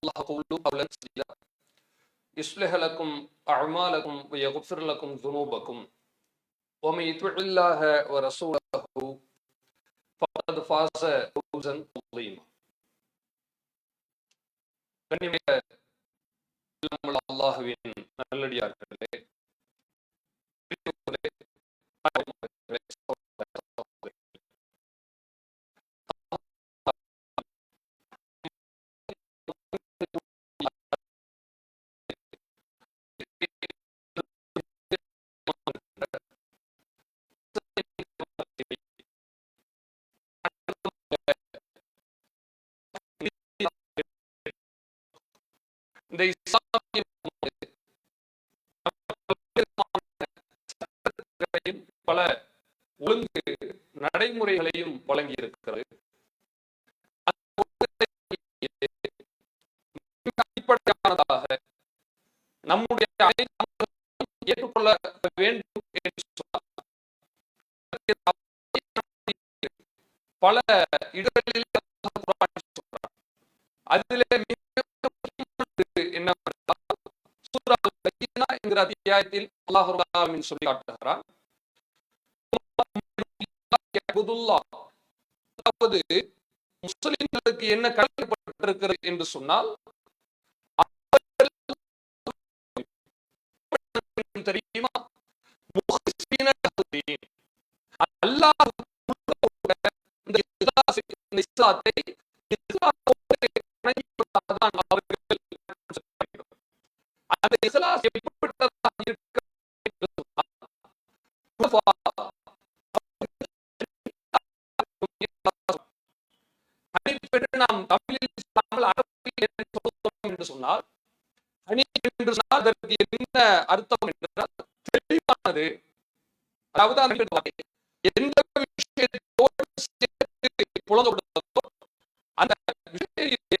الله قولوا قولا سديدا يصلح لكم أعمالكم ويغفر لكم ذنوبكم ومن يطع الله ورسوله فقد فاز فوزا عظيما கண்ணியமிக்க இல்லாமல் அல்லாஹுவின் நல்லடியார்களே இந்த இஸ்லாமிய பல ஒழுங்கு நடைமுறைகளையும் வழங்கி அத்தியாயத்தில் சொல்லி காட்டுகிறான். அதாவது முஸ்லிம்களுக்கு என்ன கடமைப்பட்டிருக்கிறது என்று சொன்னால் தெரியுமா? அல்லாஹ் அவர்கள் அந்த என்று சொன்னால் ஹனீஃப் என்று சொன்னால் அதற்கு என்ன அர்த்தம் என்றால் தெளிவானது. அதாவது அந்த எந்த விஷயத்தோடு சேர்த்து புலப்படுத்ததோ அந்த விஷயத்தை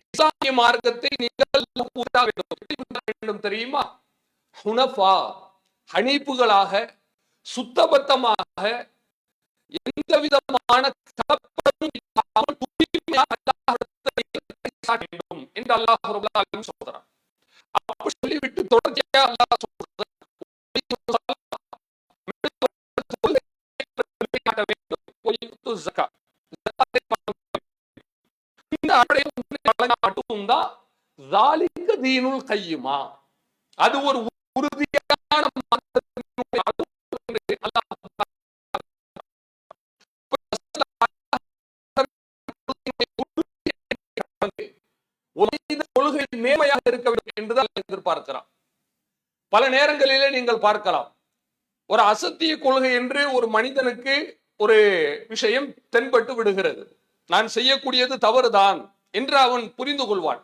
இஸ்லாமிய மார்க்கத்தை நீங்கள் வேண்டும் வேண்டும். தெரியுமா? ஹுனஃபா ஹனீப்புகளாக சுத்தபத்தமாக எந்த விதமான கலப்படமும் இல்லாமல் தூய்மையாக அல்லாஹ்விடத்தில் சாட்ட வேண்டும் என்று அல்லாஹ் ரப்பல் சொல்கிறான் அப்படி சொல்லிவிட்டு தொடர்ச்சியாக அல்லாஹ் பல நேரங்களிலே நீங்கள் பார்க்கலாம். ஒரு அசத்திய கொள்கை என்று ஒரு மனிதனுக்கு ஒரு விஷயம் தென்பட்டு விடுகிறது. நான் செய்யக்கூடியது தவறுதான் என்று அவன் புரிந்து கொள்வான்.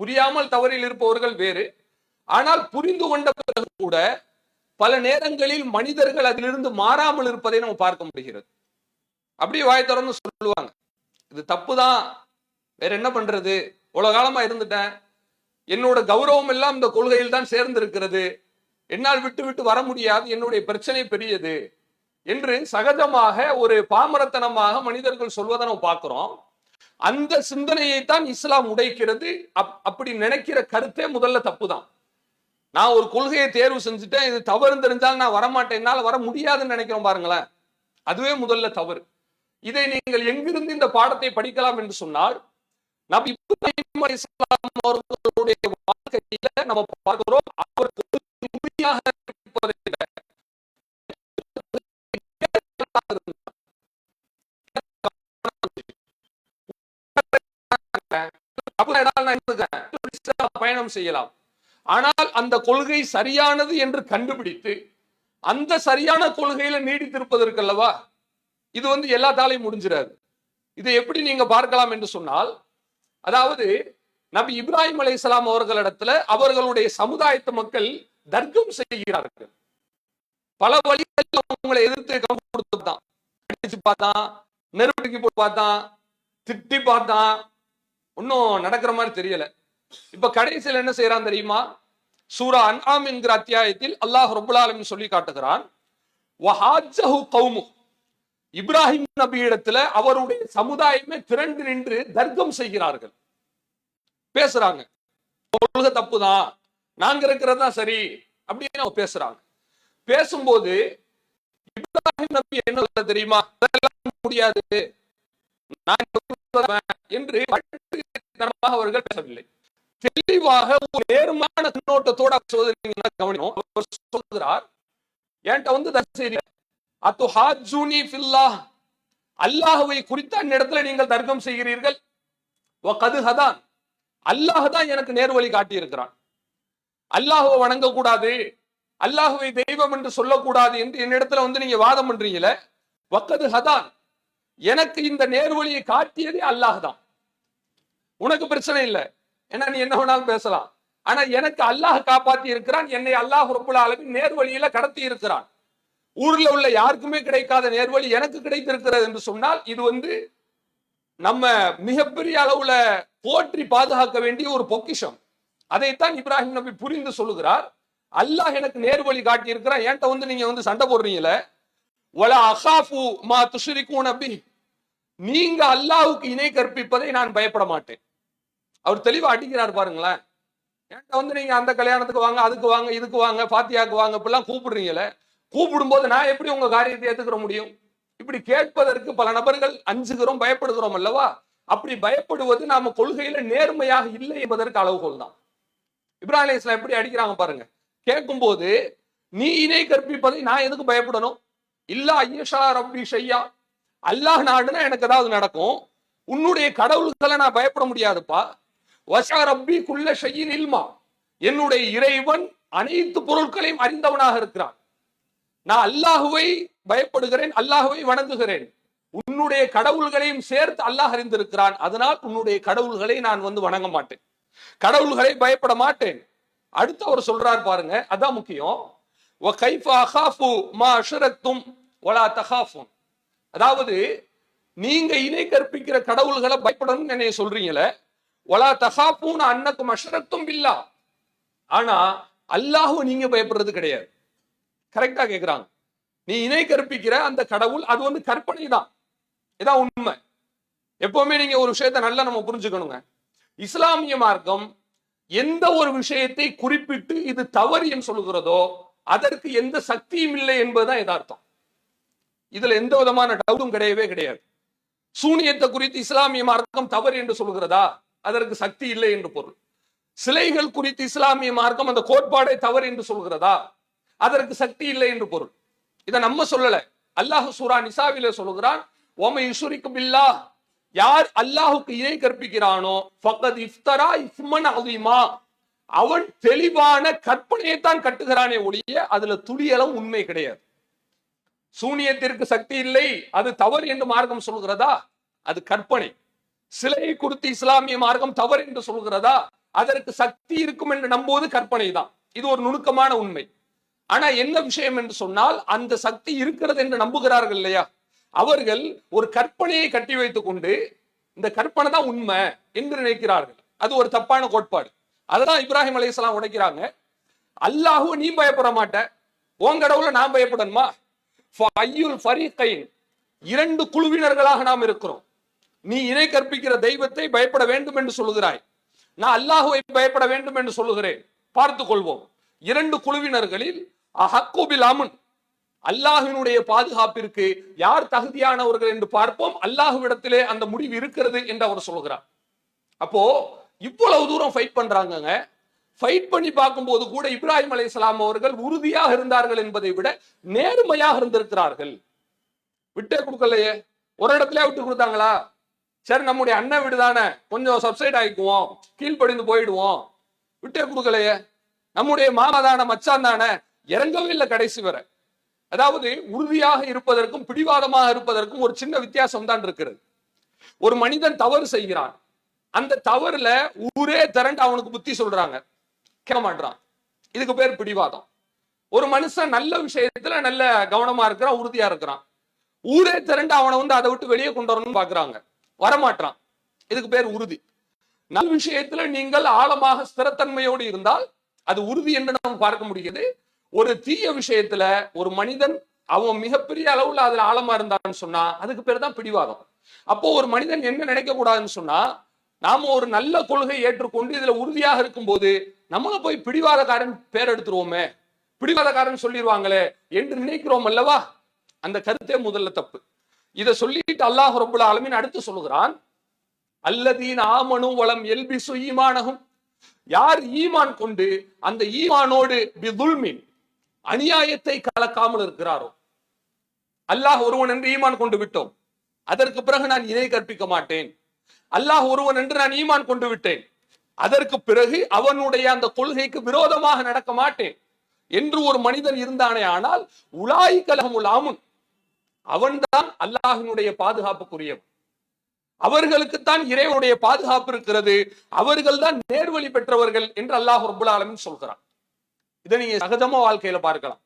புரியாமல் தவறில் இருப்பவர்கள் வேறு. ஆனால் புரிந்து கொண்ட பிறகு கூட பல நேரங்களில் மனிதர்கள் அதிலிருந்து மாறாமல் இருப்பதை நம்ம பார்க்க முடிகிறது. அப்படியே வாய் திறந்து சொல்லுவாங்க. இது தப்பு தான் வேற என்ன பண்றது? இவ்வளவு காலமா இருந்துட்டேன். என்னோட கௌரவம் எல்லாம் இந்த கொள்கையில் தான் சேர்ந்து இருக்கிறது என்னால் விட்டு விட்டு வர முடியாது என்னுடைய பிரச்சனை பெரியது என்று சகஜமாக ஒரு பாமரத்தனமாக மனிதர்கள் சொல்வதை நம்ம பார்க்கிறோம். அந்த சிந்தனையை தான் இஸ்லாம் உடைக்கிறது. அப்- அப்படி நினைக்கிற கருத்தே முதல்ல தப்பு தான் நான் ஒரு கொள்கையை தேர்வு செஞ்சுட்டேன் இது தவறு தெரிஞ்சால் நான் வரமாட்டேன் என்னால் வர முடியாதுன்னு நினைக்கிறோம் பாருங்களேன். அதுவே முதல்ல தவறு. இதை நீங்கள் எங்கிருந்து இந்த பாடத்தை படிக்கலாம் என்று சொன்னால் நபி இப்ராஹிம் அலைஹிஸ்ஸலாம் அவர்களுடைய வாழ்க்கையில நம்ம பார்க்கிறோம் அவர் உறுதியாக இருப்பதை விட பயணம் செய்யலாம். ஆனால் அந்த கொள்கை சரியானது என்று கண்டுபிடித்து அந்த சரியான கொள்கையில நீடித்திருப்பதற்கு அல்லவா இது வந்து எல்லா தாலையும் முடிஞ்சிடாது. இதை எப்படி நீங்க பார்க்கலாம் என்று சொன்னால் அதாவது நபி இப்ராஹிம் அலைஹிஸ்ஸலாம் அவர்களிடத்துல அவர்களுடைய சமுதாயத்து மக்கள் தர்க்கம் செய்கிறார்கள். பல வழிகளில் அவங்களை எதிர்த்து கம்பு கொடுத்துதான் அடிச்சு பார்த்தான் நெருப்புக்கு போய் பார்த்தான் திட்டி பார்த்தான். ஒன்னும் நடக்கிற மாதிரி தெரியல. இப்ப கடைசியில் என்ன செய்யறான் தெரியுமா? சூரா அன்ஆம் என்கிற அத்தியாயத்தில் அல்லாஹ் ரபுல் சொல்லி காட்டுகிறான். வஹாஜஹு கௌமு. இப்ராஹிம் நபியிடத்துல அவருடைய சமுதாயமே திரண்டு நின்று தர்க்கம் செய்கிறார்கள். பேசுறாங்க. கொள்கை தப்புதான். நாங்க இருக்கிறது தான் சரி அப்படின்னு அவங்க பேசுறாங்க. பேசும்போது இப்ராஹிம் நபி என்ன தெரியுமா? அதெல்லாம் முடியாது. நான் என்று அவர்கள் பேசவில்லை. தெளிவாக ஒரு நேர்மான கண்ணோட்டத்தோட சோதனை கவனிக்கும் அவர் சொல்கிறார் என்கிட்ட வந்து தசரி அத்து ஹாஜூனி ஃபில்லா அல்லாஹுவை குறித்த அந்நிடத்துல நீங்கள் தர்க்கம் செய்கிறீர்கள். கது ஹதான். அல்லாஹ் தான் எனக்கு நேர்வழி காட்டியிருக்கிறான். அல்லாஹுவை வணங்கக்கூடாது அல்லாஹுவை தெய்வம் என்று சொல்லக்கூடாது என்று என்னிடத்துல வந்து நீங்க வாதம் பண்றீங்களே? வக்கது ஹதான். எனக்கு இந்த நேர்வழியை காட்டியதே அல்லாஹ் தான். உனக்கு பிரச்சனை இல்லை. ஏன்னா நீ என்ன வேணாலும் பேசலாம். ஆனா எனக்கு அல்லாஹ் காப்பாத்தி இருக்கிறான் என்னை அல்லாஹ் ரப்புல் ஆலமீன் நேர்வழியில கடத்தி இருக்கிறான். ஊர்ல உள்ள யாருக்குமே கிடைக்காத நேர்வழி எனக்கு கிடைத்திருக்கிறது என்று சொன்னால் இது வந்து நம்ம மிகப்பெரிய அளவுல போற்றி பாதுகாக்க வேண்டிய ஒரு பொக்கிஷம். அதைத்தான் இப்ராஹிம் நபி புரிந்து சொல்லுகிறார். அல்லாஹ் எனக்கு நேர்வழி காட்டி இருக்கிறான் என்கிட்ட வந்து நீங்க வந்து சண்டை போடுறீங்களே? ஒல அசாஃபு மா துஷரிக்கும் நபி நீங்க அல்லாஹுக்கு இணை கற்பிப்பதை நான் பயப்பட மாட்டேன். அவர் தெளிவா அடிக்கிறார் பாருங்களேன். என்கிட்ட வந்து நீங்க அந்த கல்யாணத்துக்கு வாங்க அதுக்கு வாங்க இதுக்கு வாங்க பாத்தியாக்கு வாங்க இப்படிலாம் கூப்பிடுறீங்களே? கூப்பிடும்போது நான் எப்படி உங்க காரியத்தை ஏத்துக்கிற முடியும்? இப்படி கேட்பதற்கு பல நபர்கள் அஞ்சுகிறோம் பயப்படுகிறோம் அல்லவா? அப்படி பயப்படுவது நாம கொள்கையில நேர்மையாக இல்லை என்பதற்கு அளவுகோல் தான் இப்ராஹிம் அலைஹிஸ்ஸலாம் எப்படி அடிக்கிறாங்க பாருங்க. கேட்கும்போது நீ இணை கற்பிப்பதை நான் எதுக்கு பயப்படணும்? இல்ல ஐயஷா ரப்பி ஷையா. அல்லாஹ் நாடுனா எனக்கு ஏதாவது நடக்கும். உன்னுடைய கடவுள்களை நான் பயப்பட முடியாதுப்பா. வஷா ரப்பி குள்ள ஷையின் இல்மா. என்னுடைய இறைவன் அனைத்து பொருட்களையும் அறிந்தவனாக இருக்கிறான். நான் அல்லாஹுவை பயப்படுகிறேன் அல்லாஹுவை வணங்குகிறேன். உன்னுடைய கடவுள்களையும் சேர்த்து அல்லாஹ் அறிந்திருக்கிறான். அதனால் உன்னுடைய கடவுள்களை நான் வந்து வணங்க மாட்டேன். கடவுள்களை பயப்பட மாட்டேன். அடுத்து அவர் சொல்றார் பாருங்க அதான் முக்கியம். மா அதாவது நீங்க இணை கற்பிக்கிற கடவுள்களை பயப்படணும்னு என்னைய சொல்றீங்களே ஒலா தகாப்பூன் அன்னக்கும் அஷரத்தும் இல்லா ஆனா அல்லாஹ்வை நீங்க பயப்படுறது கிடையாது. கரெக்டா கேக்குறாங்க. நீ இணை கற்பிக்கிற அந்த கடவுள் அது வந்து கற்பனை தான். இதான் உண்மை. எப்பவுமே நீங்க ஒரு விஷயத்தை நல்லா நம்ம புரிஞ்சுக்கணுங்க. இஸ்லாமிய மார்க்கம் எந்த ஒரு விஷயத்தை குறிப்பிட்டு இது தவறு என்று சொல்கிறதோ அதற்கு எந்த சக்தியும் இல்லை என்பதுதான் எதார்த்தம் இதுல எந்த விதமான டவுட்டும் கிடையவே கிடையாது. சூனியத்தை குறித்து இஸ்லாமிய மார்க்கம் தவறு என்று சொல்கிறதா அதற்கு சக்தி இல்லை என்று பொருள். சிலைகள் குறித்து இஸ்லாமிய மார்க்கம் அந்த கோட்பாடை தவறு என்று சொல்கிறதா அதற்கு சக்தி இல்லை என்று பொருள். இதை நம்ம சொல்லல. அல்லாஹ் சூரா நிசாவில சொல்லுகிறான் ஓமை யுசுரிக்கு பில்லா யார் அல்லாஹுக்கு இணை கற்பிக்கிறானோ ஃபக்கத் இஃப்தரா இஸ்மன் அதிமா அவன் தெளிவான கற்பனையை தான் கட்டுகிறானே ஒழிய அதுல துளியளவு உண்மை கிடையாது. சூனியத்திற்கு சக்தி இல்லை அது தவறு என்று மார்க்கம் சொல்கிறதா? அது கற்பனை. சிலையை குறித்து இஸ்லாமிய மார்க்கம் தவறு என்று சொல்கிறதா? அதற்கு சக்தி இருக்கும் என்று நம்புவது கற்பனை தான் இது ஒரு நுணுக்கமான உண்மை. ஆனா என்ன விஷயம் என்று சொன்னால் அந்த சக்தி இருக்கிறது என்று நம்புகிறார்கள் இல்லையா? அவர்கள் ஒரு கற்பனையை கட்டி வைத்துக் கொண்டு இந்த கற்பனை தான் உண்மை என்று நினைக்கிறார்கள். அது ஒரு தப்பான கோட்பாடு. அதான் இப்ராஹிம் அலையாம் உடைக்கிறாங்க. அல்லாஹுவ நீ பயப்பட மாட்ட. உன் கடவுளை நான் பயப்படணுமா? இரண்டு குழுவினர்களாக நாம் இருக்கிறோம். நீ இணை கற்பிக்கிற தெய்வத்தை பயப்பட வேண்டும் என்று சொல்லுகிறாய். நான் அல்லாஹுவை பயப்பட வேண்டும் என்று சொல்லுகிறேன். பார்த்துக் கொள்வோம். இரண்டு குழுவினர்களில் அஹக்குபில் அமுன். அல்லாஹினுடைய பாதுகாப்பிற்கு யார் தகுதியானவர்கள் என்று பார்ப்போம். அல்லாஹுவிடத்திலே அந்த முடிவு இருக்கிறது என்று அவர் சொல்கிறார். அப்போ இவ்வளவு தூரம் ஃபைட் பண்றாங்கங்க. ஃபைட் பண்ணி பார்க்கும்போது கூட இப்ராஹிம் அலைஹிஸ்ஸலாம் அவர்கள் உறுதியாக இருந்தார்கள் என்பதை விட நேர்மையாக இருந்திருக்கிறார்கள். விட்டே கொடுக்கலையே. ஒரு இடத்துல விட்டு கொடுத்தாங்களா? சரி நம்முடைய அண்ணன் வீடு தானே. கொஞ்சம் சப்சைட் ஆகிக்குவோம் கீழ்ப்படிந்து போயிடுவோம். விட்டே கொடுக்கலையே. நம்முடைய மாமா தானே மச்சான் தானே. இறங்கவே இல்லை கடைசி வரை. அதாவது உறுதியாக இருப்பதற்கும் பிடிவாதமாக இருப்பதற்கும் ஒரு சின்ன வித்தியாசம் தான் இருக்கிறது. ஒரு மனிதன் தவறு செய்கிறான். அந்த தவறுல ஊரே திரண்டு அவனுக்கு புத்தி சொல்றாங்க. கேட்க மாட்டான் இதுக்கு பேர் பிடிவாதம். ஒரு மனுஷன் நல்ல விஷயத்துல நல்ல கவனமா இருக்கிறான் உறுதியா இருக்கிறான். ஊரே திரண்டு அவனை வந்து அதை விட்டு வெளியே கொண்டு வரணும்னு பாக்குறாங்க. வரமாட்டான் இதுக்கு பேர் உறுதி. நல் விஷயத்துல நீங்கள் ஆழமாக ஸ்திரத்தன்மையோடு இருந்தால் அது உறுதி என்று நாம் பார்க்க முடிகிறது ஒரு தீய விஷயத்துல ஒரு மனிதன் அவன் மிகப்பெரிய அளவுல அதுல ஆழமா இருந்தான்னு சொன்னா அதுக்கு பேர் தான் பிடிவாதம். அப்போ ஒரு மனிதன் என்ன நினைக்க கூடாதுன்னு சொன்னா நாம ஒரு நல்ல கொள்கை ஏற்றுக்கொண்டு இதுல உறுதியாக இருக்கும்போது நம்மள போய் பிடிவாதக்காரன் பேர் எடுத்துருவோமே. பிடிவாதக்காரன் சொல்லிடுவாங்களே என்று நினைக்கிறோம் அல்லவா? அந்த கருத்தே முதல்ல தப்பு. இதை சொல்லிட்டு அல்லாஹ் ரபுல் ஆலமீன் அடுத்து சொல்லுகிறான் அல்லதீன் ஆமனு வளம் எல்பிசு ஈமானகம் யார் ஈமான் கொண்டு அந்த ஈமானோடு பிதுல்மின் அநியாயத்தை கலக்காமல் இருக்கிறாரோ? அல்லாஹ் ஒருவன் என்று ஈமான் கொண்டு விட்டோம். அதற்கு பிறகு நான் இணை கற்பிக்க மாட்டேன். அல்லாஹ் ஒருவன் என்று நான் ஈமான் கொண்டு விட்டேன். அதற்கு பிறகு அவனுடைய அந்த கொள்கைக்கு விரோதமாக நடக்க மாட்டேன். என்று ஒரு மனிதன் இருந்தானே ஆனால் உலாய் கலகமுல் ஆமுன் அவன்தான் அல்லாஹினுடைய பாதுகாப்புக்குரியவன். அவர்களுக்குத்தான் இறைவனுடைய பாதுகாப்பு இருக்கிறது. அவர்கள் தான் நேர்வழி பெற்றவர்கள் என்று அல்லாஹ் ரபுல் ஆலமின் சொல்கிறான். இதை நீங்க சகஜமா வாழ்க்கையில பார்க்கலாம்.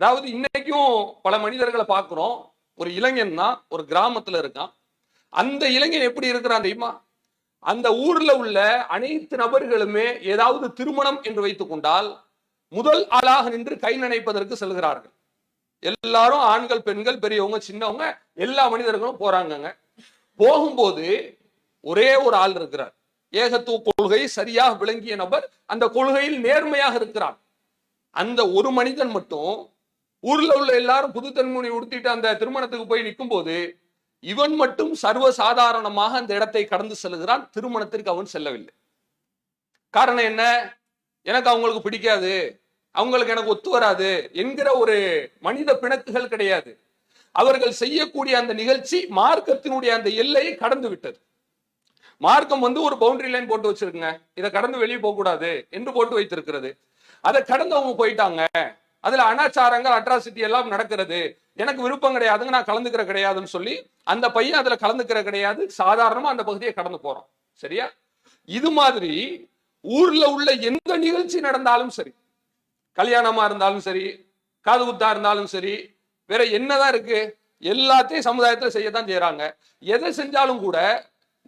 அதாவது இன்னைக்கும் பல மனிதர்களை பார்க்குறோம். ஒரு இளைஞன் தான் ஒரு கிராமத்துல இருக்கான். அந்த இளைஞன் எப்படி இருக்கிறான் தெரியுமா? அந்த ஊர்ல உள்ள அனைத்து நபர்களுமே ஏதாவது திருமணம் என்று வைத்துக் கொண்டால் முதல் ஆளாக நின்று கை நினைப்பதற்கு செல்கிறார்கள். எல்லாரும் ஆண்கள் பெண்கள் பெரியவங்க சின்னவங்க எல்லா மனிதர்களும் போறாங்கங்க. போகும்போது ஒரே ஒரு ஆள் இருக்கிறார். ஏகத்துவ கொள்கை சரியாக விளங்கிய நபர் அந்த கொள்கையில் நேர்மையாக இருக்கிறார் அந்த ஒரு மனிதன் மட்டும் ஊர்ல உள்ள எல்லாரும் புது தன்முனை உடுத்திட்டு அந்த திருமணத்துக்கு போய் நிற்கும் போது இவன் மட்டும் சர்வ சாதாரணமாக அந்த இடத்தை கடந்து செல்கிறான். திருமணத்திற்கு அவன் செல்லவில்லை. காரணம் என்ன? எனக்கு அவங்களுக்கு பிடிக்காது. அவங்களுக்கு எனக்கு ஒத்து வராது என்கிற ஒரு மனித பிணக்குகள் கிடையாது. அவர்கள் செய்யக்கூடிய அந்த நிகழ்ச்சி மார்க்கத்தினுடைய அந்த எல்லையை கடந்து விட்டது. மார்க்கம் வந்து ஒரு பவுண்டரி லைன் போட்டு வச்சிருக்குங்க. இதை கடந்து வெளியே போக கூடாது என்று போட்டு வைத்திருக்கிறது. அதை கடந்து அவங்க போயிட்டாங்க. அதுல அனாச்சாரங்கள் அட்ராசிட்டி எல்லாம் நடக்கிறது. எனக்கு விருப்பம் கிடையாதுங்க நான் கலந்துக்கிற கிடையாதுன்னு சொல்லி அந்த பையன் அதுல கலந்துக்கிற கிடையாது. சாதாரணமா அந்த பகுதியை கடந்து போறோம். சரியா? இது மாதிரி ஊர்ல உள்ள எந்த நிகழ்ச்சி நடந்தாலும் சரி கல்யாணமா இருந்தாலும் சரி காது குத்தா இருந்தாலும் சரி வேற என்னதான் இருக்கு? எல்லாத்தையும் சமுதாயத்துல செய்யத்தான் செய்யறாங்க எதை செஞ்சாலும் கூட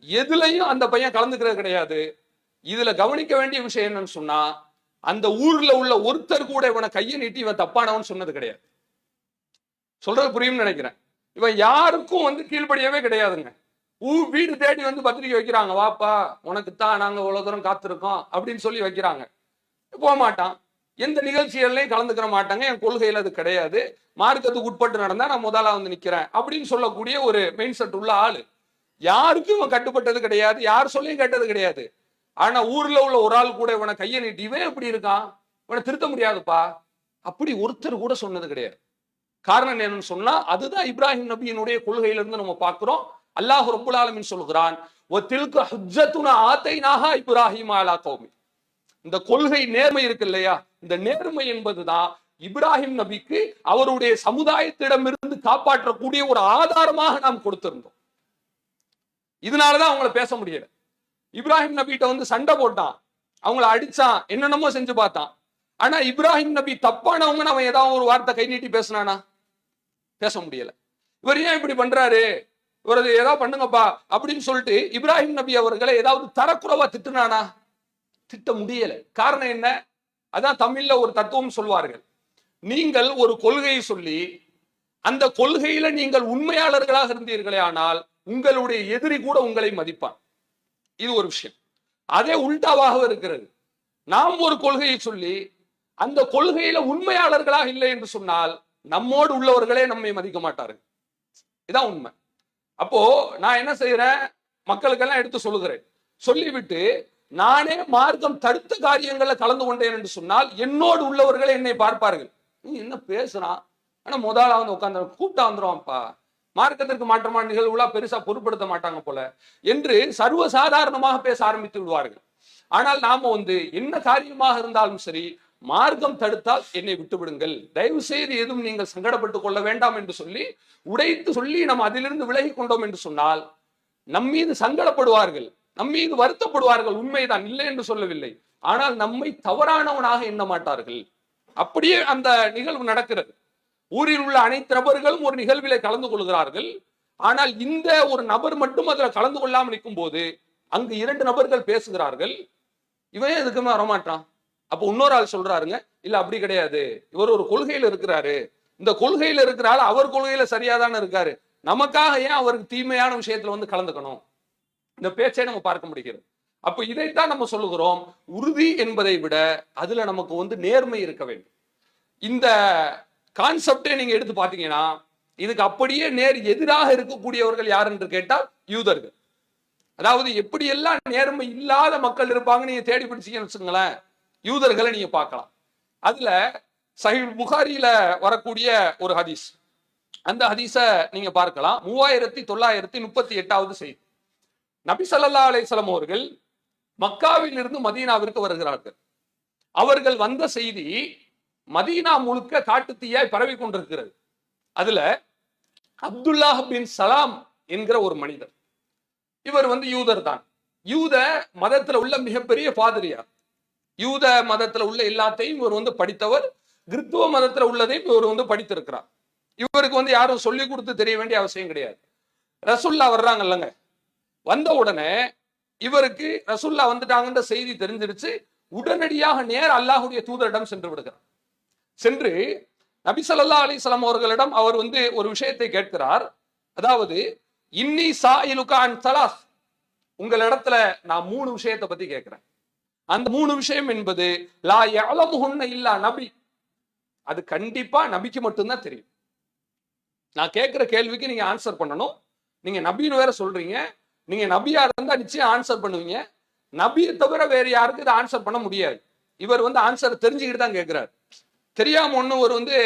எதுலையும் அந்த பையன் கலந்துக்கிறது கிடையாது. இதுல கவனிக்க வேண்டிய விஷயம் என்னன்னு சொன்னா அந்த ஊர்ல உள்ள ஒருத்தர் கூட இவனை கையை நீட்டி இவன் தப்பானவன் சொன்னது கிடையாது. சொல்றது புரியும்னு நினைக்கிறேன். இவன் யாருக்கும் வந்து கீழ்ப்படியவே கிடையாதுங்க. ஊ வீடு தேடி வந்து பத்திரிக்கை வைக்கிறாங்க. வாப்பா உனக்கு தான் நாங்க இவ்வளவு தூரம் காத்திருக்கோம் அப்படின்னு சொல்லி வைக்கிறாங்க. போக மாட்டான். எந்த நிகழ்ச்சிகள்லையும் கலந்துக்கிற மாட்டாங்க. என் கொள்கையில் அது கிடையாது. மார்க்கத்துக்கு உட்பட்டு நடந்தா நான் முதலா வந்து நிக்கிறேன் அப்படின்னு சொல்லக்கூடிய ஒரு மெயின் செட் உள்ள ஆளு. யாருக்கும் இவன் கட்டுப்பட்டது கிடையாது. யார் சொல்லியும் கேட்டது கிடையாது. ஆனா ஊர்ல உள்ள ஒரு ஆள் கூட இவனை கையை நீட்டி இவன் எப்படி இருக்கான்? இவனை திருத்த முடியாதுப்பா. அப்படி ஒருத்தர் கூட சொன்னது கிடையாது. காரணம் என்னன்னு சொன்னா அதுதான் இப்ராஹிம் நபியினுடைய கொள்கையிலிருந்து நம்ம பார்க்கிறோம். அல்லாஹ் ரப்புல் ஆலமின் சொல்கிறான் இப்ராஹிம் அலா கௌமி. இந்த கொள்கை நேர்மை இருக்கு இல்லையா? இந்த நேர்மை என்பதுதான் இப்ராஹிம் நபிக்கு அவருடைய சமுதாயத்திடமிருந்து காப்பாற்றக்கூடிய ஒரு ஆதாரமாக நாம் கொடுத்திருந்தோம். இதனாலதான் அவங்கள பேச முடியல. இப்ராஹிம் நபிகிட்ட வந்து சண்டை போட்டான். அவங்கள அடிச்சான். என்னென்னமோ செஞ்சு பார்த்தான். ஆனா இப்ராஹிம் நபி தப்பானவங்கன்னு அவன் ஏதாவது ஒரு வார்த்தை கை நீட்டி பேசினானா? பேச முடியல. இவர் ஏன் இப்படி பண்றாரு? இவர் ஏதாவது பண்ணுங்கப்பா. அப்படின்னு சொல்லிட்டு இப்ராஹிம் நபி அவர்களை ஏதாவது தரக்குறவா திட்டுனானா? திட்ட முடியல. காரணம் என்ன? அதான் தமிழ்ல ஒரு தத்துவம் சொல்வார்கள். நீங்கள் ஒரு கொள்கையை சொல்லி அந்த கொள்கையில நீங்கள் உண்மையாளர்களாக இருந்தீர்களே ஆனால் உங்களுடைய எதிரி கூட உங்களை மதிப்பான். இது ஒரு விஷயம். அதே உல்டாவாக இருக்கிறது. நாம் ஒரு கொள்கையை சொல்லி அந்த கொள்கையில உண்மையாளர்களாக இல்லை என்று சொன்னால் நம்மோடு உள்ளவர்களே நம்மை மதிக்க மாட்டார்கள். இதான் உண்மை. அப்போ நான் என்ன செய்யறேன் மக்களுக்கெல்லாம் எடுத்து சொல்லுகிறேன். சொல்லிவிட்டு நானே மார்க்கம் தடுத்த காரியங்கள்ல கலந்து கொண்டேன் என்று சொன்னால் என்னோடு உள்ளவர்களே என்னை பார்ப்பார்கள். நீ என்ன பேசுறான்? ஆனா முதலாவது உட்காந்து கூப்பிட்டா வந்துடுவான்ப்பா மார்க்கத்திற்கு மாற்றமான நிகழ்வுகளா பெருசா பொருட்படுத்த மாட்டாங்க போல என்று சர்வ சாதாரணமாக பேச ஆரம்பித்து விடுவார்கள். ஆனால் நாம வந்து என்ன காரியமாக இருந்தாலும் சரி மார்க்கம் தடுத்தால் என்னை விட்டுவிடுங்கள். தயவு செய்து எதுவும் நீங்கள் சங்கடப்பட்டுக் கொள்ள வேண்டாம் என்று சொல்லி உடைத்து சொல்லி நம்ம அதிலிருந்து விலகி கொண்டோம் என்று சொன்னால் நம் மீது சங்கடப்படுவார்கள். நம் மீது வருத்தப்படுவார்கள். உண்மைதான் இல்லை என்று சொல்லவில்லை. ஆனால் நம்மை தவறானவனாக எண்ண மாட்டார்கள். அப்படியே அந்த நிகழ்வு நடக்கிறது. ஊரில் உள்ள அனைத்து நபர்களும் ஒரு நிகழ்விலே கலந்து கொள்கிறார்கள். ஆனால் இந்த ஒரு நபர் மட்டும் அதில் கலந்து கொள்ளாமல் நிற்கும் போது அங்கு இரண்டு நபர்கள் பேசுகிறார்கள். இவன் எதுக்குமே வரமாட்டான் அப்போ இன்னொரு ஆள் சொல்றாருங்க இல்ல அப்படி கிடையாது. இவர் ஒரு கொள்கையில இருக்கிறாரு. இந்த கொள்கையில இருக்கிறாள் அவர் கொள்கையில சரியாதானே இருக்காரு. நமக்காக ஏன் அவருக்கு தீமையான விஷயத்துல வந்து கலந்துக்கணும்? இந்த பேச்சை நம்ம பார்க்க முடிகிறது. அப்ப இதைத்தான் நம்ம சொல்லுகிறோம். உறுதி என்பதை விட அதுல நமக்கு வந்து நேர்மை இருக்க வேண்டும். இந்த கான்செப்டே நீங்க எடுத்து பார்த்தீங்கன்னா இதுக்கு அப்படியே நேர் எதிராக இருக்கக்கூடியவர்கள் யார் என்று கேட்டால் யூதர்கள். அதாவது எப்படியெல்லாம் நேர்மை இல்லாத மக்கள் இருப்பாங்க நீங்க தேடி பிடிச்சீங்கன்னு வச்சுங்களேன் யூதர்களை நீங்க பார்க்கலாம். அதுல சஹீல் புகாரியில வரக்கூடிய ஒரு ஹதீஸ். அந்த ஹதீஸ நீங்க பார்க்கலாம். மூவாயிரத்தி தொள்ளாயிரத்தி முப்பத்தி எட்டாவது செய்தி. நபி சல்லா அலைஹி அவர்கள் மக்காவில் இருந்து மதீனாவிற்கு வருகிறார்கள். அவர்கள் வந்த செய்தி மதீனா முழுக்க காட்டுத்தீயாய் பரவி கொண்டிருக்கிறது. அதுல அப்துல்லாஹ் பின் சலாம் என்கிற ஒரு மனிதர். இவர் வந்து யூதர் தான். யூத மதத்துல உள்ள மிகப்பெரிய பாதிரியார். யூத மதத்துல உள்ள எல்லாத்தையும் இவர் வந்து படித்தவர். கிறித்துவ மதத்துல உள்ளதையும் இவர் வந்து படித்திருக்கிறார். இவருக்கு வந்து யாரும் சொல்லி கொடுத்து தெரிய வேண்டிய அவசியம் கிடையாது. ரசுல்லா வர்றாங்கல்லங்க. வந்த உடனே இவருக்கு ரசுல்லா வந்துட்டாங்கன்ற செய்தி தெரிஞ்சிருச்சு. உடனடியாக நேர் அல்லாஹுடைய தூதரிடம் சென்று விடுகிறார். சென்று நபி ஸல்லல்லாஹு அவர்களிடம் அவர் வந்து ஒரு விஷயத்தை கேட்கிறார். அதாவது இன்னி சா இலுகான் சலாஸ். உங்களிடத்துல நான் மூணு விஷயத்தை பத்தி கேட்கிறேன். அந்த மூணு விஷயம் என்பது லா எவ்வளவு இல்லா நபி. அது கண்டிப்பா நபிக்கு மட்டும்தான் தெரியும். நான் கேட்கிற கேள்விக்கு நீங்க ஆன்சர் பண்ணணும். நீங்க நபின்னு வேற சொல்றீங்க. நீங்க நபியா இருந்தா நிச்சயம் ஆன்சர் பண்ணுவீங்க. நபியை தவிர வேற யாருக்கு இதை ஆன்சர் பண்ண முடியாது. இவர் வந்து ஆன்சர் தெரிஞ்சுக்கிட்டு தான் கேட்கிறாரு. தெரியாம ஒன்று ஒரு வந்து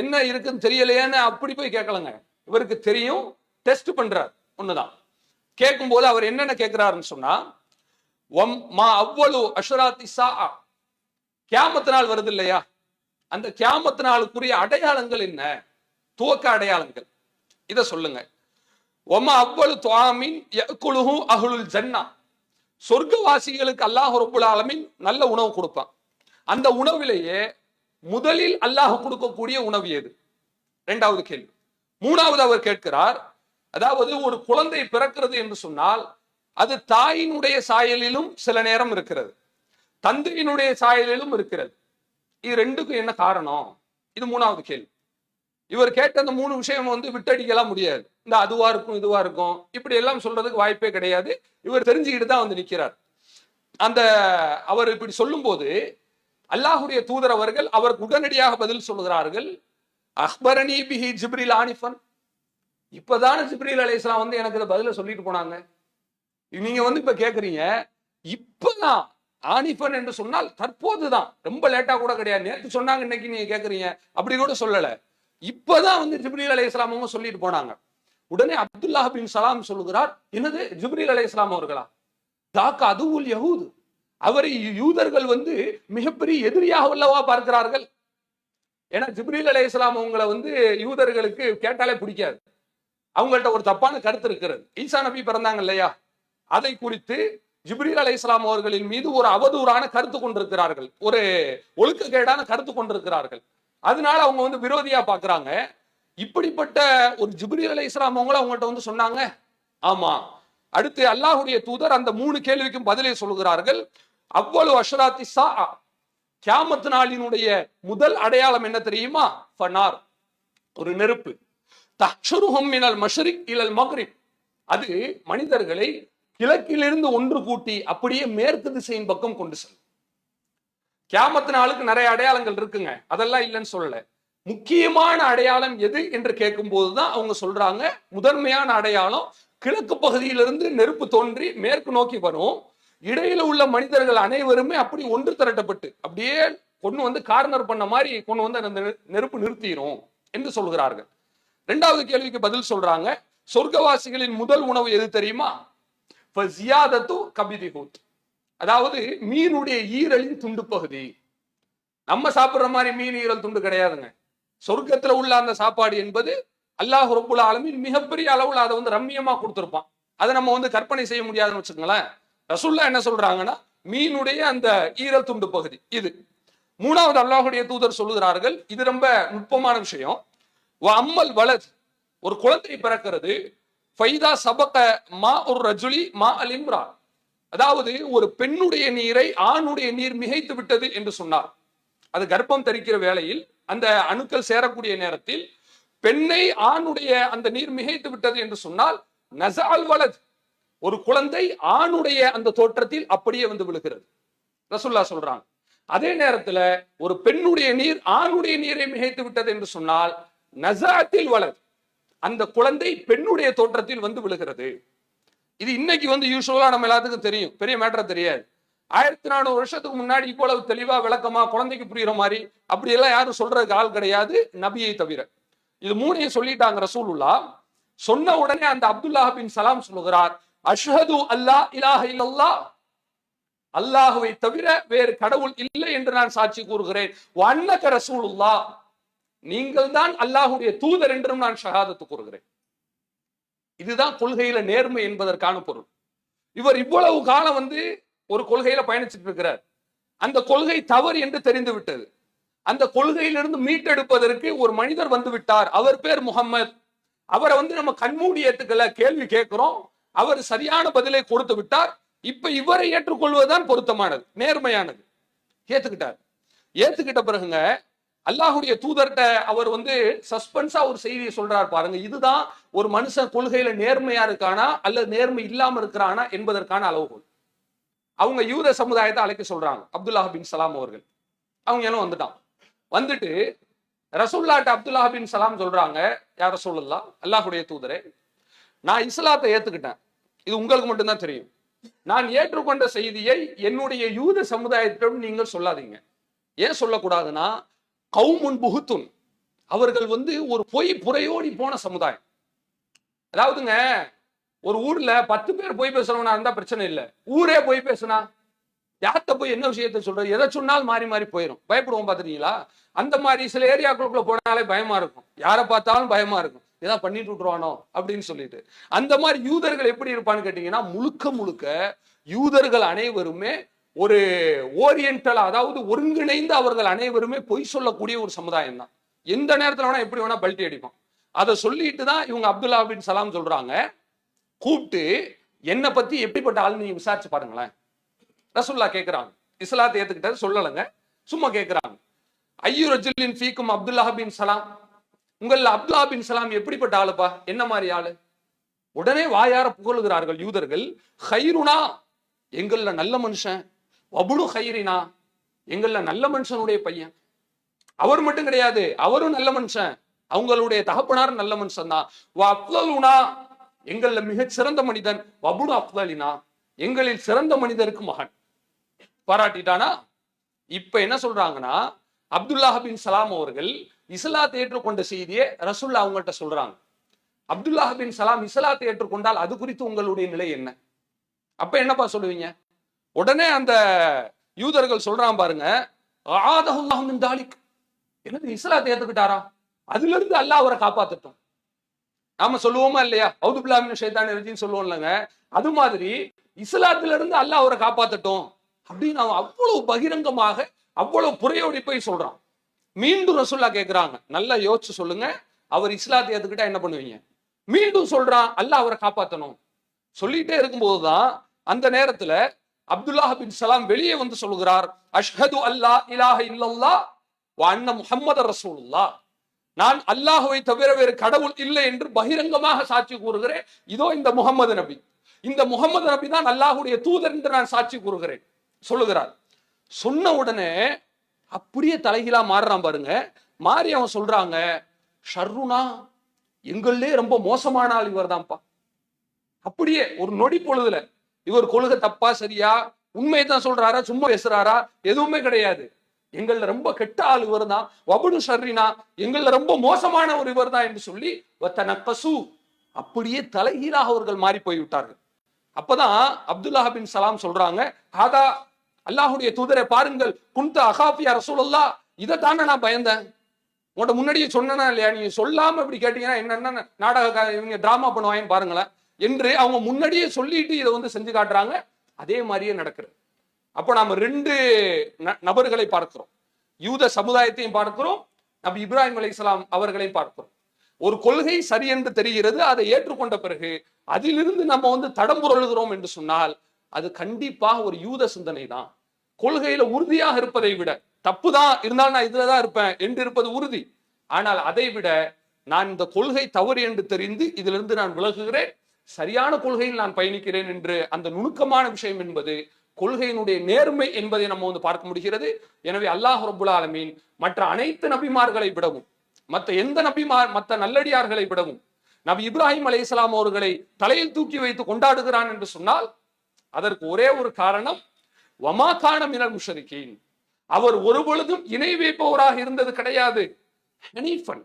என்ன இருக்குன்னு தெரியலையேன்னு அப்படி போய் கேட்கலங்க. இவருக்கு தெரியும் டெஸ்ட் பண்றார். ஒண்ணுதான். கேட்கும்போது அவர் என்னென்ன கேட்கிறாருன்னு சொன்னா ஒம் மா அவ்வளவு அஷராத்தி சா கியாமத்து நாள் வருது இல்லையா? அந்த கியாமத்து நாளுக்குரிய அடையாளங்கள் என்ன? துவக்க அடையாளங்கள். இத சொல்லுங்க. ஒம அவ்வளவு துவாமின் யக்குலுஹு அகுலுல் ஜன்னா. சொர்க்கவாசிகளுக்கு அல்லாஹ் ரொம்ப ஆலமீன் நல்ல உணவு கொடுப்பான். அந்த உணவிலேயே முதலில் அல்லாஹ் கொடுக்கக்கூடிய உணவு எது? இரண்டாவது கேள்வி. மூணாவது அவர் கேட்கிறார் அதாவது ஒரு குழந்தை பிறக்கிறது என்று சொன்னால் அது தாயினுடைய சாயலிலும் சில நேரம் இருக்கிறது. தந்தையினுடைய சாயலிலும் இருக்கிறது. இது ரெண்டுக்கும் என்ன காரணம்? இது மூணாவது கேள்வி. இவர் கேட்ட அந்த மூணு விஷயம் வந்து விட்டடிக்கலாம் முடியாது. இந்த அதுவா இருக்கும் இதுவா இருக்கும். இப்படி எல்லாம் சொல்றதுக்கு வாய்ப்பே கிடையாது. இவர் தெரிஞ்சுக்கிட்டு தான் வந்து நிற்கிறார் அந்த அவர் இப்படி சொல்லும்போது அல்லாஹுடைய தூதர் அவர்கள் அவருக்கு உடனடியாக பதில் சொல்லுகிறார்கள். அக்பரணி பிஹி ஜிப்ரில் ஆனிஃபன். இப்பதானே ஜிப்ரீல் அலைஹிஸ்ஸலாம் வந்து எனக்கு இதை பதில சொல்லிட்டு போனாங்க. நீங்க வந்து இப்ப கேக்குறீங்க இப்பதான் ஆனிஃபன் என்று சொன்னால் தற்போதுதான். ரொம்ப லேட்டா கூட கிடையாது. நேற்று சொன்னாங்க இன்னைக்கு நீங்க கேக்குறீங்க. அப்படி கூட சொல்லல. இப்பதான் வந்து ஜிப்ரீல் அலைஹிஸ்ஸலாம் அவங்க சொல்லிட்டு போனாங்க. உடனே அப்துல்லா பின் சலாம் சொல்லுகிறார் என்னது? ஜிப்ரீல் இஸ்லாம் அவர்களா? தாக்கா அதுவுல் யகூது அவரை யூதர்கள் வந்து மிகப்பெரிய எதிரியாக உள்ளவா பார்க்கிறார்கள். ஏன்னா ஜிப்ரீல் அலைஹிஸ்ஸலாம் அவங்களை வந்து யூதர்களுக்கு கேட்டாலே பிடிக்காது. அவங்கள்ட்ட ஒரு தப்பான கருத்து இருக்கிறது. ஈசா நபி பிறந்தாங்க இல்லையா? அதை குறித்து ஜிப்ரீல் அலை இஸ்லாம் அவர்களின் மீது ஒரு அவதூறான கருத்து கொண்டிருக்கிறார்கள். ஒரு ஒழுக்கக்கேடான கருத்து கொண்டிருக்கிறார்கள். அதனால அவங்க வந்து விரோதியா பாக்குறாங்க இப்படிப்பட்ட ஒரு ஜிப்ரீல் அலை இஸ்லாம் அவங்கள அவங்கள்ட்ட வந்து சொன்னாங்க. ஆமா. அடுத்து அல்லாஹுடைய தூதர் அந்த மூணு கேள்விக்கும் பதிலை சொல்கிறார்கள் அவ்வளவு அஷராத்தி சா கியாமத்து நாளினுடைய முதல் அடையாளம் என்ன தெரியுமா? ஃபனார். ஒரு நெருப்பு. தஹ்ஷருஹும் இனல் மஷரிக் இலல் மகரிப். அது மனிதர்களை கிழக்கிலிருந்து ஒன்று கூட்டி அப்படியே மேற்கு திசையின் பக்கம் கொண்டு செல்லும். கியாமத்து நாளுக்கு நிறைய அடையாளங்கள் இருக்குங்க. அதெல்லாம் இல்லைன்னு சொல்லல. முக்கியமான அடையாளம் எது என்று கேட்கும் போதுதான் அவங்க சொல்றாங்க முதன்மையான அடையாளம் கிழக்கு பகுதியிலிருந்து நெருப்பு தோன்றி மேற்கு நோக்கி வரும். இடையில உள்ள மனிதர்கள் அனைவருமே அப்படி ஒன்று திரட்டப்பட்டு அப்படியே கொண்டு வந்து கார்னர் பண்ண மாதிரி கொண்டு வந்து அந்த நெரு- நெருப்பு நிறுத்திடும் என்று சொல்கிறார்கள். ரெண்டாவது கேள்விக்கு பதில் சொல்றாங்க சொர்க்கவாசிகளின் முதல் உணவு எது தெரியுமா? கபிதிஹூத். அதாவது மீனுடைய ஈரலின் துண்டு பகுதி. நம்ம சாப்பிடுற மாதிரி மீன் ஈரல் துண்டு கிடையாதுங்க. சொர்க்கத்துல உள்ள அந்த சாப்பாடு என்பது அல்லாஹ் ரப்புல் ஆலமீன் மிகப்பெரிய அளவுல அதை வந்து ரம்மியமா கொடுத்துருப்பான். அதை நம்ம வந்து கற்பனை செய்ய முடியாதுன்னு வச்சுக்கோங்களேன். ரசுல்லா என்ன சொல்றாங்கன்னா மீனுடைய அந்த ஈரல் துண்டு பகுதி இது. மூணாவது அல்லாஹுடைய தூதர் சொல்லுகிறார்கள் இது ரொம்ப நுட்பமான விஷயம். வ அம்மல் வலத் ஒரு குழந்தை பிறக்கிறது ஃபைதா சபக்க மா ஒரு ரஜுலி மா அல் இம்ரா அதாவது ஒரு பெண்ணுடைய நீரை ஆணுடைய நீர் மிகைத்து விட்டது என்று சொன்னார். அது கர்ப்பம் தரிக்கிற வேளையில் அந்த அணுக்கள் சேரக்கூடிய நேரத்தில் பெண்ணை ஆணுடைய அந்த நீர் மிகைத்து விட்டது என்று சொன்னால் நசால் வலது ஒரு குழந்தை ஆணுடைய அந்த தோற்றத்தில் அப்படியே வந்து விழுகிறது. ரசுல்லா சொல்றாங்க. அதே நேரத்துல ஒரு பெண்ணுடைய நீர் ஆணுடைய நீரை மிகைத்து விட்டது என்று சொன்னால் நசாத்தில் வளர். அந்த குழந்தை பெண்ணுடைய தோற்றத்தில் வந்து விழுகிறது. இது இன்னைக்கு வந்து யூஸ்வலா நம்ம எல்லாத்துக்கும் தெரியும். பெரிய மேட்டர் தெரியாது. ஆயிரத்தி நானூறு வருஷத்துக்கு முன்னாடி இவ்வளவு தெளிவா விளக்கமா குழந்தைக்கு புரியுற மாதிரி அப்படி எல்லாம் யாரும் சொல்றதுக்கு ஆள் கிடையாது நபியை தவிர. இது மூணையும் சொல்லிட்டாங்க ரசூலுல்லா. சொன்ன உடனே அந்த அப்துல்லாஹ் பின் சலாம் சொல்லுகிறார் அஷ்ஹது அல்லா இலாஹ இல்லல்லா அல்லாஹுவை தவிர வேறு கடவுள் இல்லை என்று நான் சாட்சி கூறுகிறேன். வண்ணக ரசூலுல்லா நீங்கள் தான் அல்லாஹுடைய தூதர் என்றும் நான் ஷஹாதத்து கூறுகிறேன். இதுதான் கொள்கையில நேர்மை என்பதற்கான பொருள். இவர் இவ்வளவு காலம் வந்து ஒரு கொள்கையில பயணிச்சுட்டு இருக்கிறார். அந்த கொள்கை தவறு என்று தெரிந்து விட்டது. அந்த கொள்கையிலிருந்து மீட்டெடுப்பதற்கு ஒரு மனிதர் வந்து விட்டார். அவர் பேர் முகம்மது. அவரை வந்து நம்ம கண்மூடி ஏத்துக்கல கேள்வி கேட்கிறோம். அவர் சரியான பதிலை கொடுத்து விட்டார். இப்ப இவரை ஏற்றுக்கொள்வதுதான் பொருத்தமானது நேர்மையானது. ஏத்துக்கிட்டார். ஏத்துக்கிட்ட பிறகுங்க அல்லாஹுடைய தூதர்கிட்ட அவர் வந்து சஸ்பென்ஸா ஒரு செய்தியை சொல்றாரு பாருங்க. இதுதான் ஒரு மனுஷன் கொள்கையில நேர்மையா இருக்கானா அல்லது நேர்மை இல்லாம இருக்கிறானா என்பதற்கான அளவுகோல். அவங்க யூத சமுதாயத்தை அழைக்க சொல்றாங்க அப்துல்லாஹ் பின் சலாம் அவர்கள். அவங்க எல்லாம் வந்துட்டான் வந்துட்டு ரசூல்லாட்ட அப்துல்லாஹ் பின் சலாம் சொல்றாங்க யார சொல்லலாம் அல்லாஹுடைய தூதரே நான் இஸ்லாத்தை ஏத்துக்கிட்டேன். இது உங்களுக்கு மட்டும்தான் தெரியும். நான் ஏற்றுக்கொண்ட செய்தியை என்னுடைய யூத சமுதாயத்திடம் நீங்கள் சொல்லாதீங்க. ஏன் சொல்லக்கூடாதுன்னா கவுமுன் புகுத்துன். அவர்கள் வந்து ஒரு பொய் புறையோடி போன சமுதாயம். அதாவதுங்க ஒரு ஊர்ல பத்து பேர் போய் பேசுறவனா இருந்தா பிரச்சனை இல்லை. ஊரே போய் பேசுனா யார்கிட்ட போய் என்ன விஷயத்த சொல்றது? எதை சொன்னாலும் மாறி மாறி போயிடும் பயப்படுவோம் பாத்துட்டீங்களா அந்த மாதிரி சில ஏரியாக்களுக்குள்ள போனாலே பயமா இருக்கும். யாரை பார்த்தாலும் பயமா இருக்கும். ஏதாவது பண்ணிட்டு விட்டுருவானோ அப்படின்னு சொல்லிட்டு. அந்த மாதிரி யூதர்கள் எப்படி இருப்பான்னு கேட்டீங்கன்னா முழுக்க முழுக்க யூதர்கள் அனைவருமே ஒரு ஓரியன்டல் அதாவது ஒருங்கிணைந்து அவர்கள் அனைவருமே பொய் சொல்லக்கூடிய ஒரு சமுதாயம் தான் எந்த நேரத்துல வேணா எப்படி வேணா பல்ட்டி அடிப்பான். அதை சொல்லிட்டு தான் இவங்க அப்துல்லா பின் சலாம் சொல்றாங்க. கூப்பிட்டு என்னை பத்தி எப்படிப்பட்ட ஆள் நீங்க விசாரிச்சு பாருங்களேன். ரசுல்லா கேட்கிறாங்க இஸ்லாத்தை ஏத்துக்கிட்டது சொல்லலைங்க. சும்மா கேட்கிறாங்க ஐயூர் ரஜுல்லின் ஃபீக்கும் அப்துல்லா பின் சலாம். உங்கள் அப்துல்லா பின் சலாம் எப்படிப்பட்ட ஆளுப்பா? என்ன மாதிரி ஆளு? உடனே வாயார புகழுகிறார்கள் யூதர்கள். ஹைருனா எங்கள்ல நல்ல மனுஷன். வபுடு ஹைரினா எங்கள்ல நல்ல மனுஷனுடைய பையன். அவர் மட்டும் கிடையாது அவரும் நல்ல மனுஷன். அவங்களுடைய தகப்பனார் நல்ல மனுஷன் தான். அப்தலுனா எங்கள்ல மிகச்சிறந்த மனிதன். வபுடு அப்தலினா எங்களில் சிறந்த மனிதருக்கு மகன். பாராட்டிட்டானா? இப்ப என்ன சொல்றாங்கன்னா அப்துல்லாஹ் பின் சலாம் அவர்கள் இஸ்லாத்தை ஏற்றுக்கொண்ட செய்தியை ரசுல்லா அவங்கள்ட்ட சொல்றாங்க. அப்துல்லா பின் சலாம் இஸ்லாத்தை ஏற்றுக்கொண்டால் அது குறித்து உங்களுடைய நிலை என்ன? அப்ப என்னப்பா சொல்லுவீங்க? உடனே அந்த யூதர்கள் சொல்றான் பாருங்க ஆதகுல்லாஹின் தாலிக். என்னது இஸ்லாத்தை ஏத்துக்கிட்டாரா அதுல இருந்து அல்லாஹ் அவரை காப்பாத்தட்டும். நாம சொல்லுவோமா இல்லையா? அவுதுபில்லாமின் ஷைத்தான் ரஜின்னு சொல்லுவோம் இல்லைங்க அது மாதிரி இஸ்லாத்துல இருந்து அல்லாஹ் அவரை காப்பாத்தட்டும் அப்படின்னு அவன் அவ்வளவு பகிரங்கமாக அவ்வளவு புறையோடி போய் சொல்றான். மீண்டும் ரசுல்லா கேக்குறாங்க. நல்லா யோசிச்சு சொல்லுங்க. அவர் இஸ்லாத்தை ஏத்துக்கிட்டா என்ன பண்ணுவீங்க? மீண்டும் சொல்றான் அல்லாஹ் அவரை காப்பாத்தணும். சொல்லிட்டே இருக்கும்போதுதான் அந்த நேரத்துல அப்துல்லாஹ் பின் சலாம் வெளியே வந்து சொல்லுகிறார் அஷ்ஹது அல்லா இலாஹ இல்லல்லா அண்ண அன்ன முஹம்மது ரசூலுல்லா நான் அல்லாஹுவை தவிர வேறு கடவுள் இல்லை என்று பகிரங்கமாக சாட்சி கூறுகிறேன். இதோ இந்த முகமது நபி. இந்த முகமது நபி தான் அல்லாஹுடைய தூதர் என்று நான் சாட்சி கூறுகிறேன். சொல்லுகிறார். சொன்ன உடனே அப்படியே தலைகீழா மாறுறான் பாருங்க. மாறி அவன் சொல்றாங்க ஷர்ருனா எங்களே ரொம்ப மோசமான ஆள் இவர் தான்ப்பா அப்படியே ஒரு நொடி பொழுதுல இவர் கொள்கை தப்பா சரியா உண்மையை தான் சொல்றாரா சும்மா பேசுறாரா எதுவுமே கிடையாது. எங்கள்ல ரொம்ப கெட்ட ஆள் இவர் தான் வபுடு ஷர்ரினா எங்கள்ல ரொம்ப மோசமான ஒரு இவர் தான் என்று சொல்லி நக்கசு அப்படியே தலைகீழாக அவர்கள் மாறி போய்விட்டார்கள். அப்பதான் அப்துல்லாஹ் பின் சலாம் சொல்றாங்க ஹாதா அல்லாஹுடைய தூதரை பாருங்கள். குந்த அகாஃபியா ரசூலல்லா. இதை தானே நான் பயந்தேன். உன்கிட்ட முன்னாடியே சொன்னா இல்லையா? நீங்க சொல்லாம இப்படி கேட்டீங்கன்னா என்னென்ன நாடக இவங்க டிராமா பண்ணுவாங்கன்னு பாருங்களேன். என்று அவங்க முன்னாடியே சொல்லிட்டு இதை வந்து செஞ்சு காட்டுறாங்க. அதே மாதிரியே நடக்கிறது அப்போ நாம ரெண்டு ந- நபர்களை பார்க்கிறோம். யூத சமுதாயத்தையும் பார்க்கிறோம். நபி இப்ராஹிம் அலைஹிஸ்ஸலாம் அவர்களையும் பார்க்கிறோம். ஒரு கொள்கை சரி என்று தெரிகிறது. அதை ஏற்றுக்கொண்ட பிறகு அதிலிருந்து நம்ம வந்து தடம் புரளுகிறோம் என்று சொன்னால் அது கண்டிப்பாக ஒரு யூத சிந்தனை தான் கொள்கையில உறுதியாக இருப்பதை விட தப்பு தான் இருந்தாலும் நான் இதுலதான் இருப்பேன் என்று இருப்பது உறுதி. ஆனால் அதை விட நான் இந்த கொள்கை தவறு என்று தெரிந்து இதிலிருந்து நான் விலகுகிறேன். சரியான கொள்கையில் நான் பயணிக்கிறேன் என்று அந்த நுணுக்கமான விஷயம் என்பது கொள்கையினுடைய நேர்மை என்பதை நம்ம வந்து பார்க்க முடிகிறது. எனவே அல்லாஹ் ரபுல் ஆலமீன் மற்ற அனைத்து நபிமார்களை விடவும் மற்ற எந்த நபிமார் மற்ற நல்லடியார்களை விடவும் நபி இப்ராஹிம் அலை இஸ்லாம் அவர்களை தலையில் தூக்கி வைத்து கொண்டாடுகிறான் என்று சொன்னால் அதற்கு ஒரே ஒரு காரணம் வமாக்கான மினல் முஷரிக்கின் அவர் ஒரு பொழுதும் இணை வைப்பவராக இருந்தது கிடையாது. ஹனீஃபன்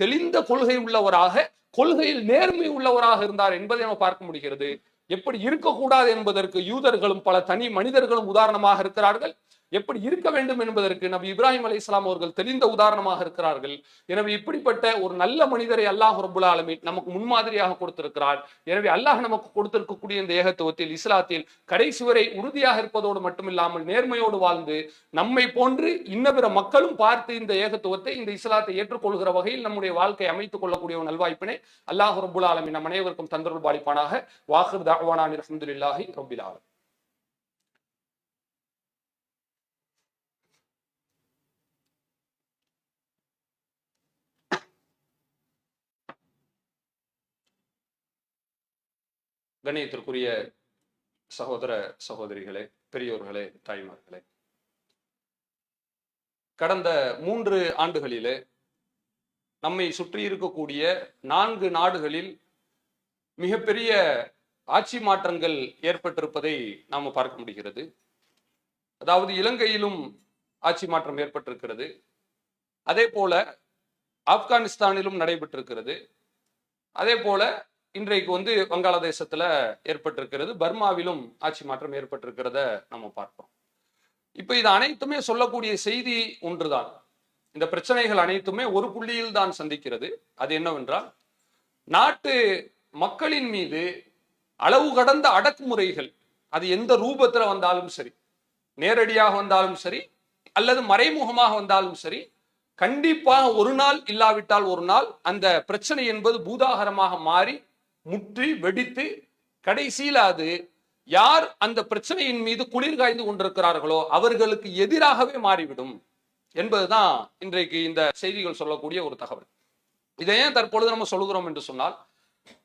தெளிந்த கொள்கை உள்ளவராக கொள்கையில் நேர்மை உள்ளவராக இருந்தார் என்பதை நம்ம பார்க்க முடிகிறது. எப்படி இருக்கக்கூடாது என்பதற்கு யூதர்களும் பல தனி மனிதர்களும் உதாரணமாக இருக்கிறார்கள். எப்படி இருக்க வேண்டும் என்பதற்கு நபி இப்ராஹிம் அலி இஸ்லாம் அவர்கள் தெரிந்த உதாரணமாக இருக்கிறார்கள். எனவே இப்படிப்பட்ட ஒரு நல்ல மனிதரை அல்லாஹ் ரபுல் ஆலமீன் நமக்கு முன்மாதிரியாக கொடுத்திருக்கிறார். எனவே அல்லாஹ் நமக்கு கொடுத்திருக்கக்கூடிய இந்த ஏகத்துவத்தில் இஸ்லாத்தில் கடைசி வரை உறுதியாக இருப்பதோடு மட்டுமில்லாமல் நேர்மையோடு வாழ்ந்து நம்மை போன்று இன்ன பிற மக்களும் பார்த்து இந்த ஏகத்துவத்தை இந்த இஸ்லாத்தை ஏற்றுக்கொள்கிற வகையில் நம்முடைய வாழ்க்கை அமைத்துக் கொள்ளக்கூடிய ஒரு நல்வாய்ப்பினை அல்லாஹ் ரபுல் ஆலமீன் நம் அனைவருக்கும் தந்தருள் பாலிப்பானாக வாஹர் தாவானான் அலமதுல்லாஹி ரபில் ஆலம் கணியத்திற்குரிய சகோதர சகோதரிகளே பெரியோர்களே தாய்மார்களே. கடந்த மூன்று ஆண்டுகளிலே நம்மை சுற்றி இருக்கக்கூடிய நான்கு நாடுகளில் மிகப்பெரிய ஆட்சி மாற்றங்கள் ஏற்பட்டிருப்பதை நாம் பார்க்க முடிகிறது. அதாவது இலங்கையிலும் ஆட்சி மாற்றம் ஏற்பட்டிருக்கிறது. அதே போல ஆப்கானிஸ்தானிலும் நடைபெற்றிருக்கிறது. அதே போல இன்றைக்கு வந்து வங்காளதேசத்துல ஏற்பட்டிருக்கிறது பர்மாவிலும் ஆட்சி மாற்றம் ஏற்பட்டிருக்கிறத நம்ம பார்ப்போம். இப்ப இது அனைத்துமே சொல்லக்கூடிய செய்தி ஒன்றுதான். இந்த பிரச்சனைகள் அனைத்துமே ஒரு புள்ளியில் தான் சந்திக்கிறது. அது என்னவென்றால் நாட்டு மக்களின் மீது அளவு கடந்த அடக்குமுறைகள் அது எந்த ரூபத்துல வந்தாலும் சரி நேரடியாக வந்தாலும் சரி அல்லது மறைமுகமாக வந்தாலும் சரி கண்டிப்பாக ஒரு நாள் இல்லாவிட்டால் ஒரு நாள் அந்த பிரச்சனை என்பது பூதாகரமாக மாறி முற்றி வெடித்து கடைசியில் அது யார் அந்த பிரச்சனையின் மீது குளிர் காய்ந்து கொண்டிருக்கிறார்களோ அவர்களுக்கு எதிராகவே மாறிவிடும் என்பதுதான் இன்றைக்கு இந்த செய்திகள் சொல்லக்கூடிய ஒரு தகவல். இதை ஏன் தற்பொழுது நம்ம சொல்கிறோம் என்று சொன்னால்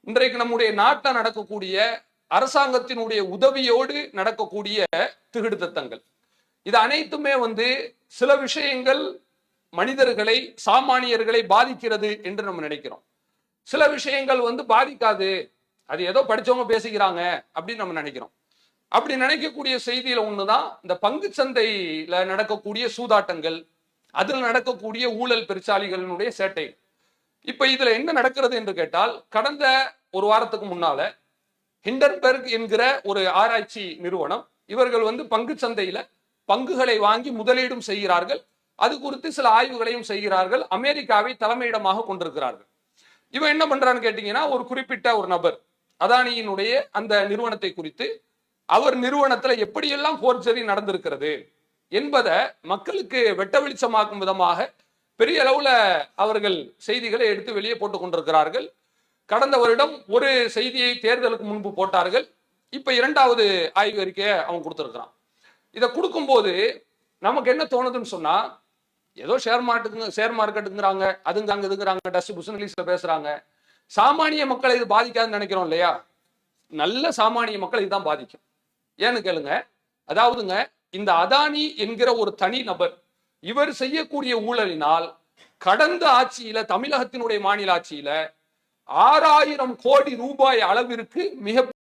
இன்றைக்கு நம்முடைய நாட்டில் நடக்கக்கூடிய அரசாங்கத்தினுடைய உதவியோடு நடக்கக்கூடிய திகிடுத்தங்கள் இது அனைத்துமே வந்து சில விஷயங்கள் மனிதர்களை சாமானியர்களை பாதிக்கிறது என்று நம்ம நினைக்கிறோம். சில விஷயங்கள் வந்து பாதிக்காது. அது ஏதோ படிச்சவங்க பேசிக்கிறாங்க அப்படின்னு நம்ம நினைக்கிறோம். அப்படி நினைக்கக்கூடிய செய்தியில ஒண்ணுதான் இந்த பங்கு சந்தையில நடக்கக்கூடிய சூதாட்டங்கள் அதில் நடக்கக்கூடிய ஊழல் பெருச்சாளிகளினுடைய சேட்டை. இப்ப இதுல என்ன நடக்கிறது என்று கேட்டால் கடந்த ஒரு வாரத்துக்கு முன்னால ஹிண்டன்பெர்க் என்கிற ஒரு ஆராய்ச்சி நிறுவனம் இவர்கள் வந்து பங்கு சந்தையில பங்குகளை வாங்கி முதலீடும் செய்கிறார்கள். அது குறித்து சில ஆய்வுகளையும் செய்கிறார்கள். அமெரிக்காவை தலைமையிடமாக கொண்டிருக்கிறார்கள். இவன் என்ன பண்றான்னு கேட்டீங்கன்னா ஒரு குறிப்பிட்ட ஒரு நபர் அதானியினுடைய அந்த நிறுவனத்தை குறித்து அவர் நிறுவனத்துல எப்படியெல்லாம் போர்ஜரி நடந்திருக்கிறது என்பதை மக்களுக்கு வெட்ட வெளிச்சமாக்கும் விதமாக பெரிய அளவுல அவர்கள் செய்திகளை எடுத்து வெளியே போட்டுக் கொண்டிருக்கிறார்கள். கடந்த வருடம் ஒரு செய்தியை தேர்தலுக்கு முன்பு போட்டார்கள். இப்ப இரண்டாவது ஆய்வு அறிக்கையை அவன் கொடுத்திருக்கிறான். இதை கொடுக்கும்போது நமக்கு என்ன தோணுதுன்னு சொன்னா ஏதோ ஷேர் மார்க்கெட்டுங்க ஷேர் மார்க்கெட்டுங்கிறாங்க அதுங்க அங்க இதுங்கிறாங்க டஸ்ட் புஷன் இங்கிலீஷ்ல பேசுறாங்க. சாமானிய மக்களை இது பாதிக்காதுன்னு நினைக்கிறோம் இல்லையா? நல்ல சாமானிய மக்களை இதுதான் பாதிக்கும். ஏன்னு கேளுங்க. அதாவதுங்க இந்த அதானி என்கிற ஒரு தனி நபர் இவர் செய்யக்கூடிய ஊழலினால் கடந்த ஆட்சியில தமிழகத்தினுடைய மாநில ஆட்சியில ஆறாயிரம் கோடி ரூபாய் அளவிற்கு மிக